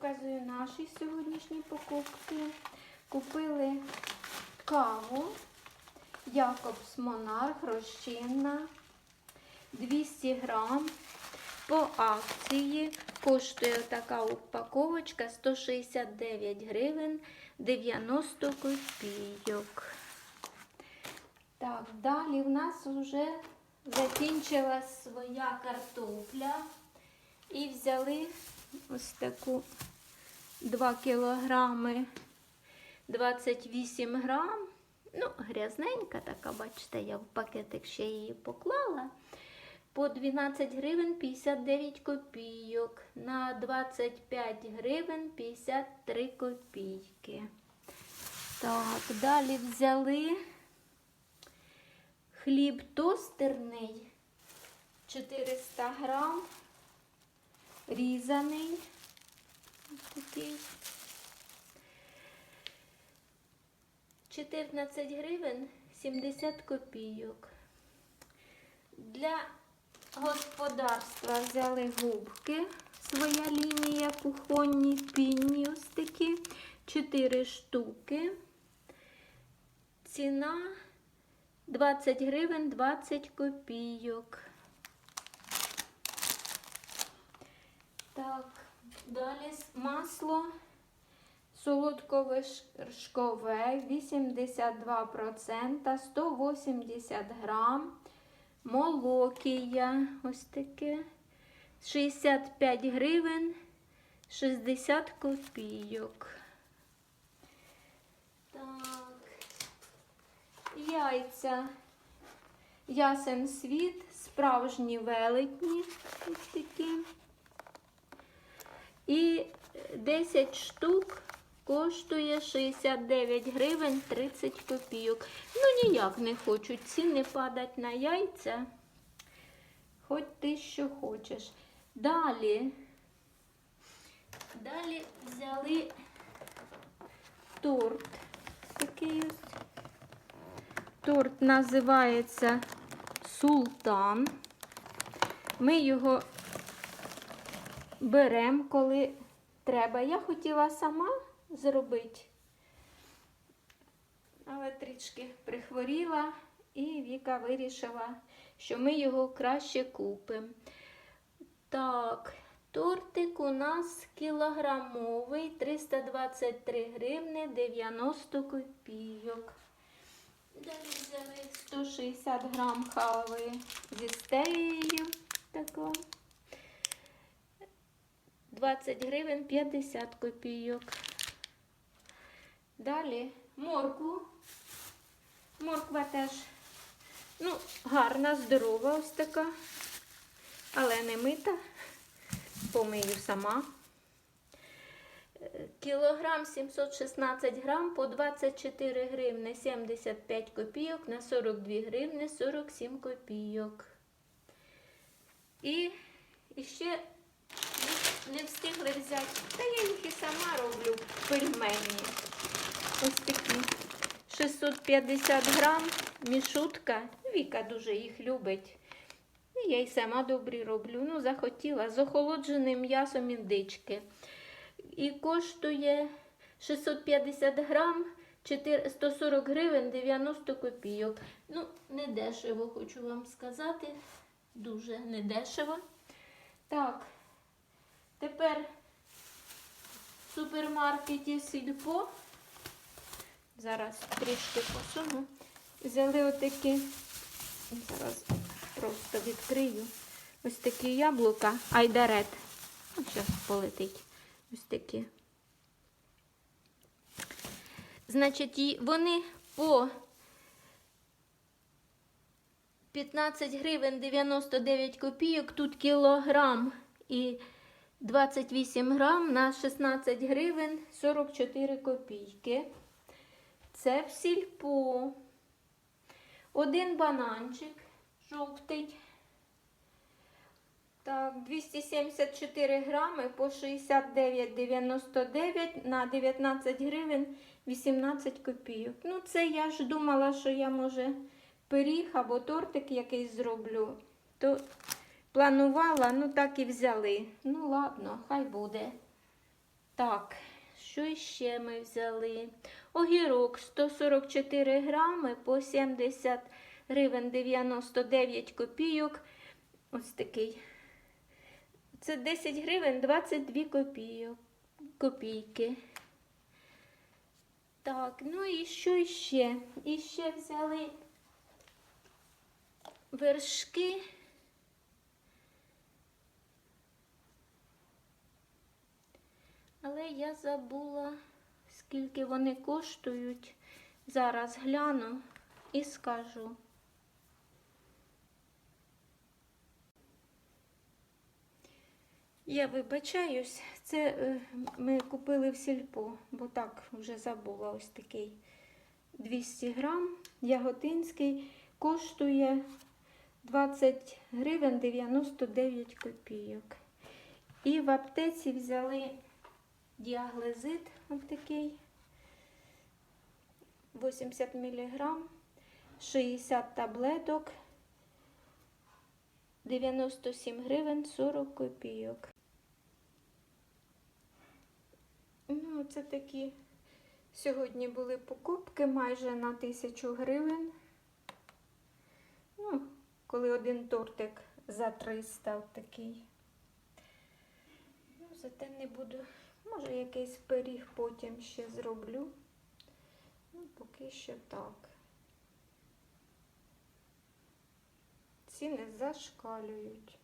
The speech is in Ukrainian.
показую наші сьогоднішні покупки. Купили каву Якобс Монарх розчинна 200 грам. По акції коштує така упаковочка 169 гривень 90 копійок. Так, далі в нас вже закінчилась своя картопля. І взяли ось таку 2 кілограми 28 грам. Ну, грязненька така, бачите, я в пакетик ще її поклала. По 12 гривень 59 копійок. На 25 гривень 53 копійки. Так, далі взяли хліб тостерний 400 грам, різаний. Такий. 14 гривень 70 копійок. Для господарства взяли губки, своя лінія кухонні, пінні ось такі, 4 штуки. Ціна 20 гривень 20 копійок. Так, далі масло солодковишкове 82%, 180 грам. Молокія ось таке. 65 гривень 60 копійок. Так. Яйця. Ясен світ, справжні велетні. Ось такі. І 10 штук коштує 69 гривень 30 копійок. Ну, ніяк не хочуть ціни падать на яйця. Хоч ти що хочеш. Далі. Далі взяли торт. Такий ось. Торт називається Султан. Ми його беремо, коли треба. Я хотіла сама зробити, але трішки прихворіла, і Віка вирішила, що ми його краще купимо. Так, тортик у нас кілограмовий 323 гривни 90 копійок. Далі взяли 160 грам хави зі стеєю. Таку. 20 гривень 50 копійок. Далі моркву. Морква теж ну, гарна, здорова ось така, але не мита. Помию сама. Е, Кілограм 716 грам по 24 гривни 75 копійок на 42 гривни 47 копійок. І ще не встигли взяти. Та я їх і сама роблю пельмені. Ось такі. 650 грам, мішутка. Віка дуже їх любить. І я й сама добрі роблю. Ну, захотіла з охолодженим м'ясом індички. І коштує 650 грам, 140 гривень 90 копійок. Ну, не дешево, хочу вам сказати. Дуже недешево. Так, Тепер в супермаркеті Сільпо. Зараз трішки посуну. Взяли отакі, зараз просто відкрию. Ось такі яблука, айдарет. Зараз полетить. Ось такі. Значить, вони по 15 гривень 99 копійок, тут кілограм і 28 грам на 16 гривень 44 копійки. Це в сільпо. Один бананчик жовтий. Так, 274 грами по 69,99 на 19 гривень 18 копійок. Ну, це я ж думала, що я, може, пиріг або тортик якийсь зроблю. То Планувала, ну так і взяли. Ну ладно, хай буде. Так, що ще ми взяли? Огірок 144 грами по 70 гривень 99 копійок. Ось такий. Це 10 гривень 22 копійок. копійки. Так, ну і що ще? І ще взяли вершки. Але я забула, скільки вони коштують. Зараз гляну і скажу. Я вибачаюсь, це е, ми купили в сільпо, бо так вже забула ось такий 200 грам. Яготинський коштує 20 гривень 99 копійок. І в аптеці взяли діаглезит ось такий 80 мг, 60 таблеток, 97 гривень 40 копійок. Ну, це такі сьогодні були покупки майже на тисячу гривень. Ну, коли один тортик за 300 такий. Ну, зате не буду. Може, якийсь пиріг потім ще зроблю. Ну, поки що так. Ціни зашкалюють.